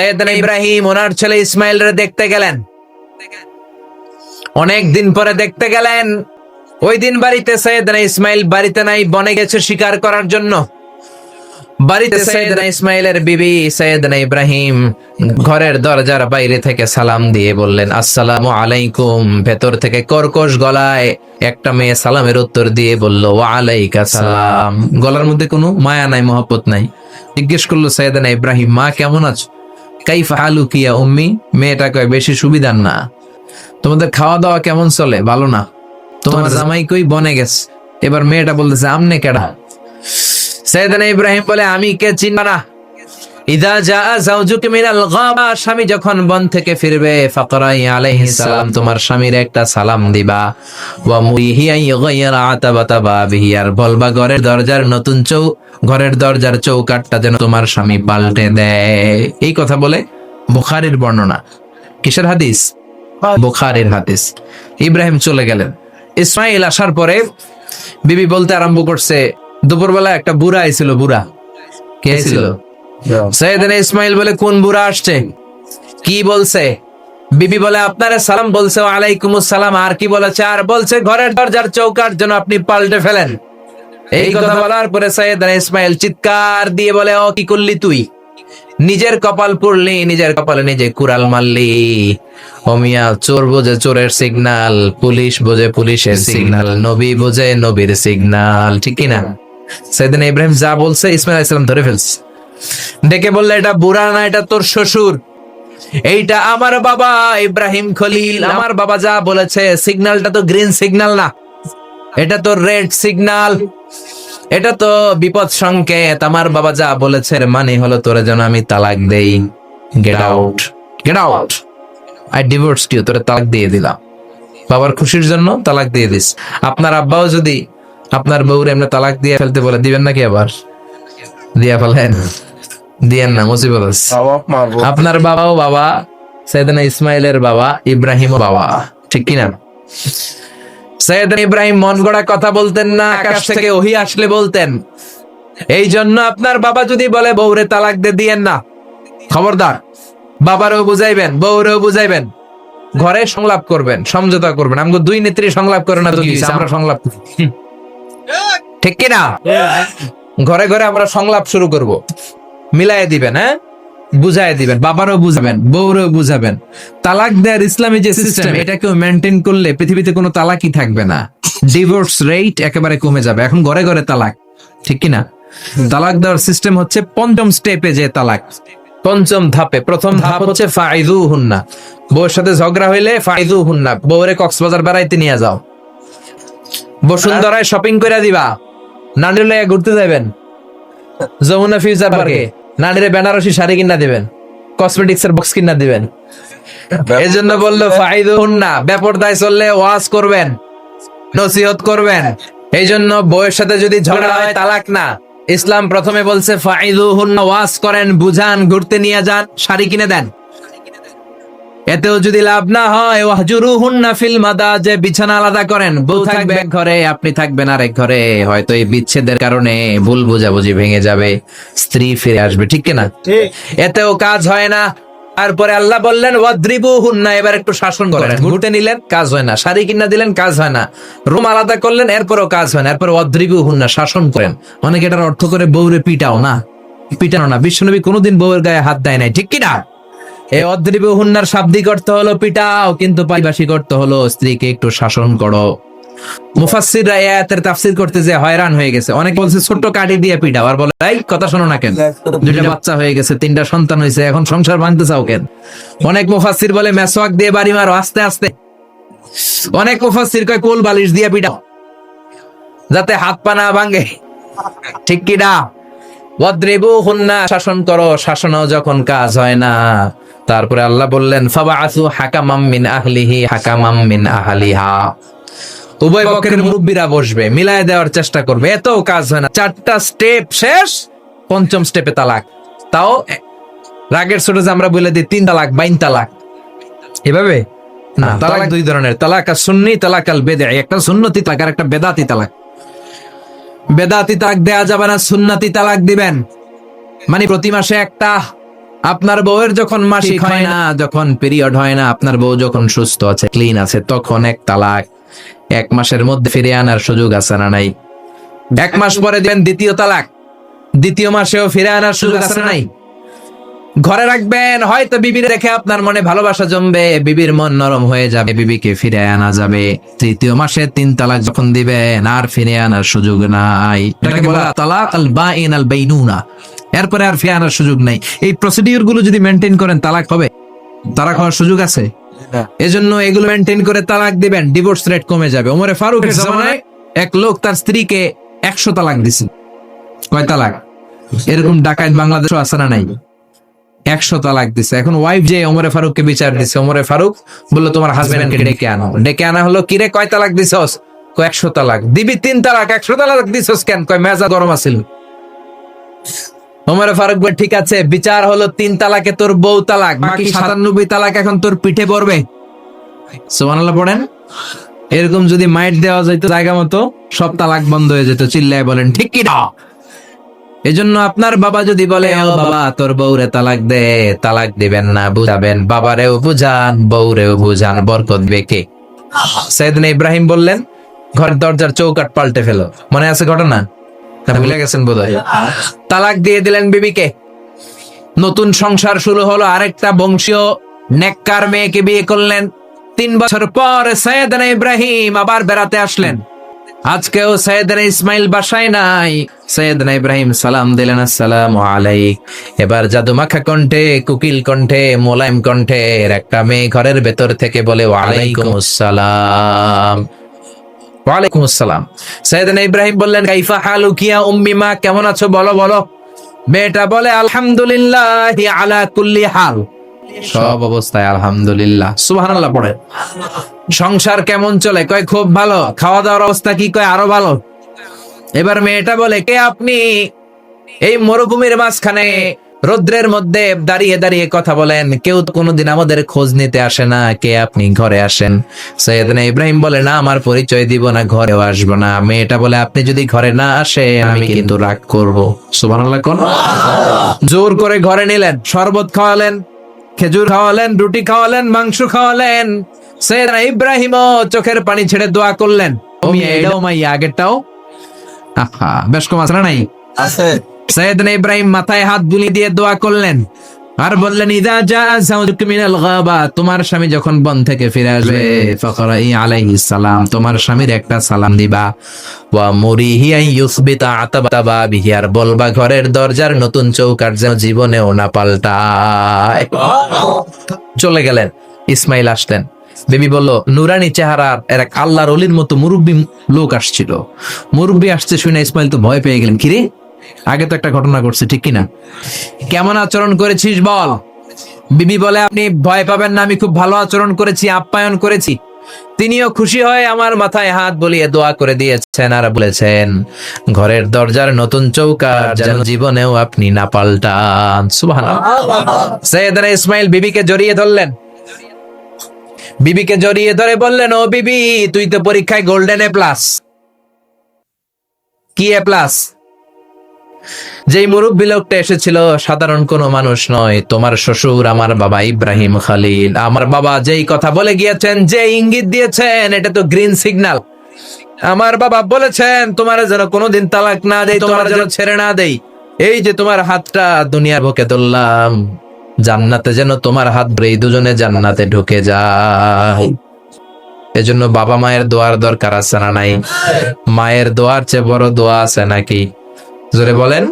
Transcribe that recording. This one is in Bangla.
সৈয়দনা ইব্রাহিম ওনার ছেলে ইসমাইল রে দেখতে গেলেন। অনেক দিন পরে দেখতে গেলেন। ওই দিন বাড়িতে সৈয়দনা ইসমাইল বাড়িতে নাই বনে গেছে শিকার করার জন্য। বাড়িতে সৈয়দনা ইসমাইলের বিবি সৈয়দনা ইব্রাহিম ঘরের দরজার বাইরে থেকে সালাম দিয়ে বললেন আসসালামু আলাইকুম। ভেতর থেকে কর্কশ গলায় একটা মেয়ে সালামের উত্তর দিয়ে বলল ওয়া আলাইকা সালাম। গলার মধ্যে কোনো মায়া নাই মহব্বত নাই। জিজ্ঞেস করল সৈয়দনা ইব্রাহিম মা কেমন আছো? কাইফা আলু কিয়া উম্মি মেয়েটা কয় বেশি সুবিধার না। তোমাদের খাওয়া দাওয়া কেমন চলে? ভালো না। তোমার জামাই কই? বনে গেছে। এবার মেয়েটা বলতেছে আমনে কেডা? সৈয়দনা ইব্রাহিম বলে আমি কে চিনবা না? গাবা, স্বামী যখন বন থেকে ফিরবে সালাম তোমার স্বামীর একটা সালাম দিবা। আতাবাতা আর ঘরের দরজার নতুন চৌ, ঘরের দরজার চৌকাটটা যেন তোমার স্বামী পাল্টে দেয়। এই কথা বলে বুখারীর বর্ণনা। কিসের হাদিস? বুখারীর হাদিস। ইব্রাহিম চলে গেলেন। ইসমাইল আসার পরে বিবি বলতে আরম্ভ করছে, দুপুরবেলা একটা বুড়া আইছিল, বুড়া। কে ছিল সৈয়দনা ইসমাইল বলে কোন বুড়া আসছে? কি বলছে? বিবি বলে আপনারা সালাম বলছে আলাইকুম সালাম আর কি বলেছে? আর বলছে ঘরের দরজার চৌকাট যেন আপনি পাল্টে ফেলেন। এই কথা বলার পরে সৈয়দনা ইসমাইল চিৎকার দিয়ে বলে ও কি করলি তুই? নিজের কপাল পড়লি নিজের কপালে নিজে কুড়াল মারলি। অমিয়া চোর বোঝে চোরের সিগনাল পুলিশ বোঝে পুলিশের সিগনাল নবী বোঝে নবীর সিগনাল ঠিক কি না? সেদিন ইব্রাহিম যা বলছে ইসমাইল ইসলাম ধরে ফেলছে। ডেকে বললে এটা বুড়া না এটা তোর শ্বশুর। এইটা আমার বাবা ইব্রাহিম খলিল। আমার বাবা যা বলেছে সিগন্যালটা তো গ্রিন সিগন্যাল না। এটা তো রেড সিগন্যাল। এটা তো বিপদ সংকেত। আমার বাবা যা বলেছে মানে হলো তোরে যেন আমি তালাক দেই। Get out get out I divorce you তোরে তালাক দিয়ে দিলাম। বাবার খুশির জন্য তালাক দিয়ে দিস। আপনার আব্বাও যদি আপনার বউরে এমনি তালাক দিয়ে ফেলতে বলে দিবেন নাকি আবার? দিয়া ফেলেন। দিয়েন না মুসিবত আছে। আপনার বাবাও বাবা সৈয়দনা ইসমাইলের বাবা ইব্রাহিম বাবা। ঠিক কিনা? সৈয়দনা ইব্রাহিম মন গড়া কথা বলতেন না আকাশ থেকে ওহি আসলে বলতেন। এই জন্য আপনার বাবা যদি বলে বউরে তালাক দিয়ে দিয়েন না। খবরদার বাবারও বুঝাইবেন বউরেও বুঝাইবেন। ঘরে সংলাপ করবেন সমঝোতা করবেন। আমাকে দুই নেত্রী সংলাপ করে না তো আমরা সংলাপ করি। ঠিক কিনা? ঘরে ঘরে আমরা সংলাপ শুরু করব। মিলাই দিবেন হ্যাঁ? বুঝাই দিবেন বাবারও বুঝাবেন বউরেও বুঝাবেন। তালাক দেওয়ার ইসলামী যে সিস্টেম এটাকেও মেনটেন করলে পৃথিবীতে কোনো তালাকই থাকবে না। ডিভোর্স রেট একেবারে কমে যাবে। এখন ঘরে ঘরে তালাক ঠিক কি না তালাক দেওয়ার সিস্টেম হচ্ছে পঞ্চম স্টেপে যে তালাক। পঞ্চম ধাপে প্রথম ধাপ হচ্ছে ফাইদু হুন্না বউয়ের সাথে ঝগড়া হইলে ফাইদু হুন্না বউরে কক্সবাজার বেড়াইতে নিয়ে যাও। বসুন্ধরায় শপিং করে দিবা। নানির লইয়া ঘুরতে যাবেন যমুনা ফিউচার পার্কে। নানিরে বেনারসি শাড়ি কিনা দিবেন কসমেটিক্স এর বক্স কিনা দিবেন। এই জন্য বলল, ফাইদু হুন্না, বেপরদায় চললে ওয়াজ করবেন, নসিহত করবেন। এই জন্য বউয়ের সাথে যদি ঝগড়া হয়, তালাক না। ইসলাম প্রথমে বলছে, ফাইদু হুন্না, ওয়াজ করেন, বুঝান, ঘুরতে নিয়ে যান, শাড়ি কিনে দেন। এতেও যদি লাভ না হয় ওয়াহজুরু হুন্না ফিল মাদা যে বিছানা আলাদা করেন। বউ থাকবে এক ঘরে আপনি থাকবেন আরেক ঘরে। হয়তো এই বিচ্ছেদের কারণে ভুল বোঝাবুঝি ভেঙে যাবে স্ত্রী ফিরে আসবে ঠিক কিনা? এতেও কাজ হয় না। তারপরে আল্লাহ বললেন ওয়াদ্রিবু হুন্না এবার একটু শাসন করেন। ঘুরতে নিলেন কাজ হয় না। শাড়ি কিনা দিলেন কাজ হয় না। রুম আলাদা করলেন এরপরও কাজ হয় না। এরপর ওয়াদ্রিবু হুন্না শাসন করেন। অনেকে এটার অর্থ করে বউরে পিটাও না। পিটানো না। বিশ্বনবী কোনোদিন বউয়ের গায়ে হাত দেয় নাই ঠিক কিনা? এই অদ্রিব হুন্নার শাব্দিক অর্থ হলো পিটাও, কিন্তু পারিভাষিক অর্থ হলো স্ত্রীকে একটু শাসন করো। করতে যে হয়রান হয়ে গেছে। অনেক বলছে, ছোট্ট কাঠি দিয়ে আর বলে, এই, কথা শোনো না কেন? দুইটা বাচ্চা হয়ে গেছে, তিনটা সন্তান হয়েছে, এখন সংসার ভাঙতে চাও কেন? অনেক বলে দিয়ে বাড়ি মারো, আস্তে আস্তে। অনেক কয়, কোল বালিশ দিয়ে পিটাও, যাতে হাত পা না ভাঙে। ঠিক কি না? ওয়াদ্রিবু হুন্না, শাসন করো, শাসনও যখন কাজ হয় না। তারপরে আল্লাহ বললেন ফাবাআসু হাকামাম মিন আহলিহি হাকামাম মিন আহলিহা। উভয় পক্ষের মুরব্বীরা বসবে মিলায় দেওয়ার চেষ্টা করবে। এত কাজ হয় না। চারটা স্টেপ শেষ পঞ্চম স্টেপে তালাক। তাও রাগের যে আমরা বলে দিই তিন তালাক বাইন তালাক। এভাবে? না তালাক দুই ধরনের। তালাক আর সুন্নি তালাক আল বেদে একটা সুন্নতি তালাক আর একটা বেদাতি তালাক। বেদাতি তালাক দেয়া যাবে না সুন্নাতি তালাক দিবেন। মানে প্রতি মাসে একটা আপনার বউয়ের যখন মাসিক হয় না যখন পিরিয়ড হয় না আপনার বউ যখন সুস্থ আছে ক্লিন আছে তখন এক তালাক। এক মাসের মধ্যে ফিরে আনার সুযোগ আছে না নাই? এক মাস পরে দিবেন দ্বিতীয় তালাক। দ্বিতীয় মাসেও ফিরে আনার সুযোগ আছে না। নাই? ঘরে রাখবেন হয়তো বিবির রেখে আপনার মনে ভালোবাসা জমবে বিবির মন নরম হয়ে যাবে বিবিকে ফিরে আনা যাবে। তৃতীয় মাসে তিন তালাক যখন দিবেন আর ফিরে আনার সুযোগ নাই। এটাকে বলা তালাক আল বাইনুনা। এরপরে আর ফিরে আনার সুযোগ নাই। এই প্রসিডিউরগুলো যদি মেনটেন করেন তালাক হবে? তালাক হওয়ার সুযোগ আছে? এজন্য এগুলো মেনটেন করে তালাক দিবেন ডিভোর্স রেট কমে যাবে। ওমরে ফারুকের জামানায় এক লোক তার স্ত্রীকে একশো তালাক দিছে। কয় তালাক? এরকম ডাকাত বাংলাদেশও আছে না নাই? একশো তালাক দিছে। এখন ওয়াইফ যে ওমরে ফারুককে বিচার দিছে ওমরে ফারুক বলল তোমার হাজবেন্ডকে ডেকে আনো। ডেকে আনা হলো কিরে কয় তালাক দিছস? কয় একশো তালাক। দিবি তিন তালাক একশো তালাক দিছস কেন? কয় মেজা গরম আছিল। ওমরে ফারুক বলে ঠিক আছে বিচার হলো তিন তালাকে তোর বউ তালাক বাকি সাতানব্বই তালাক এখন তোর পিঠে পড়বে। সুবহানাল্লাহ পড়েন। এরকম যদি মাইট দেওয়া যাইতো জায়গা মতো সব তালাক বন্ধ হয়ে যেত চিল্লায় বলেন ঠিক কি না এজন্য আপনার বাবা যদি বলে, ও বাবা, তোর বউরে তালাক দে, তালাক দিবেন না, বুঝাবেন। বাবারেও বুঝান, বউরেও বুঝান, বরকত বেকে। সৈয়দিন ইব্রাহিম বললেন, ঘরের দরজার চৌকাট পাল্টে ফেলো। মনে আছে ঘটনা? তালাক দিয়ে দিলেন বিবিকে। নতুন সংসার শুরু হলো, আরেকটা বংশীয় নেককার মেয়েকে বিয়ে করলেন। তিন বছর পর সৈয়দনা ইব্রাহিম আবার বেড়াতে আসলেন। আজকেও সৈয়দনা ইসমাইল বাসায় নাই। সৈয়দনা ইব্রাহিম সালাম দিলেন, আসসালাম আলাইক। এবার জাদুমাখা কণ্ঠে, কুকিল কণ্ঠে, মোলায়েম কণ্ঠের একটা মেয়ে ঘরের ভেতর থেকে বলে, ওয়ালাইকুম আসসালাম। ওয়ালাইকুম আসসালাম। সৈয়দনা ইব্রাহিম বললেন, কাইফা হালু কিয়া উম্মি মা, কেমন আছো? বলো বলো। মেয়েটা বলে, আলহামদুলিল্লাহ আলা কুল্লি হাল। সব অবস্থায় আলহামদুলিল্লাহ। সুবহানাল্লাহ, পড়ে। সংসার কেমন চলে? কয়, খুব ভালো। খাওয়া দাওয়ার অবস্থা কি? কয়, আরও ভালো। এবার মেয়েটা বলে, কে আপনি? এই মরুভূমির মাঝখানে রৌদ্রের মধ্যে দাঁড়িয়ে দাঁড়িয়ে কথা বলেন। কেউ তো কোনোদিন আমাদের খোঁজ নিতে আসে না, কে আপনি, ঘরে আসেন। সৈয়দনা ইব্রাহিম বলে, না, আমার পরিচয় দিব না, ঘরেও আসব না। মেয়েটা বলে, আপনি যদি ঘরে না আসে আমি কিন্তু রাগ করব। সুবহানাল্লাহ জোর করে ঘরে নিলেন, শরবত খাওয়ালেন। খেজুর খাওয়ালেন রুটি খাওয়ালেন মাংস খাওয়ালেন। সৈয়দনা ইব্রাহিম চোখের পানি ছেড়ে দোয়া করলেন। এটাও আগেরটাও? আহা বেশ কম আছে না নাই? আছে। সৈয়দনা ইব্রাহিম মাথায় হাত বুলিয়ে দিয়ে দোয়া করলেন। আর বললেন, ইদা যা মিনাল গাবা তোমার স্বামী যখন বন থেকে ফিরে আসবে ফকরাই আলাইহিস সালাম তোমার স্বামীর একটা সালাম দিবা। ওয়া মুরিহি আন ইউসবিতা আতাবা বাবিহি আর বলবা, ঘরের দরজার নতুন চৌকাট যেন জীবনেও না পাল্টায়। চলে গেলেন, ইসমাইল আসলেন। বেবি বলল, নুরানি চেহারার এর এক আল্লাহর অলির মতো মুরব্বী লোক আসছিল। মুরব্বী আসছে শুনে ইসমাইল তো ভয় পেয়ে গেলেন, কিরে আগে তো একটা ঘটনা ঘটছে, ঠিক কিনা? কেমন আচরণ করেছিস বল? বিবি বলে, আপনি ভয় পাবেন না, আমি খুব ভালো আচরণ করেছি, আপ্যায়ন করেছি। তিনিও খুশি হয়ে আমার মাথায় হাত বলিয়ে দোয়া করে দিয়েছেন আর বলেছেন, ঘরের দরজার নতুন চৌকা যেন জীবনেও আপনি না পাল্টান। সুবহানাল্লাহ। সৈয়দনা ইসমাইল বিবিকে জড়িয়ে ধরলেন। বিবিকে জড়িয়ে ধরে বললেন, ও বিবি, তুই তো পরীক্ষায় গোল্ডেন এ প্লাস। কি এ প্লাস? যেই মুরব্বী লোকটা এসেছিল সাধারণ কোনো মানুষ নয়। তোমার শ্বশুর আমার বাবা ইব্রাহিম খালিল। আমার বাবা যেই কথা বলে গিয়েছেন যে ইঙ্গিত দিয়েছেন এটা তো গ্রিন সিগন্যাল আমার বাবা বলেছেন তোমার যেন কোনোদিন তালাক না দেই তোমার যেন ছেড়ে না দেই। এই যে তোমার হাতটা দুনিয়ার বুকে ধরলাম জান্নাতে যেন তোমার হাত ধরে দুজনে জান্নাতে ঢুকে যায়। এজন্য বাবা মায়ের দোয়ার দরকার আছে না নাই? মায়ের দোয়ার চেয়ে বড় দোয়া আছে নাকি? জোরে বলেন।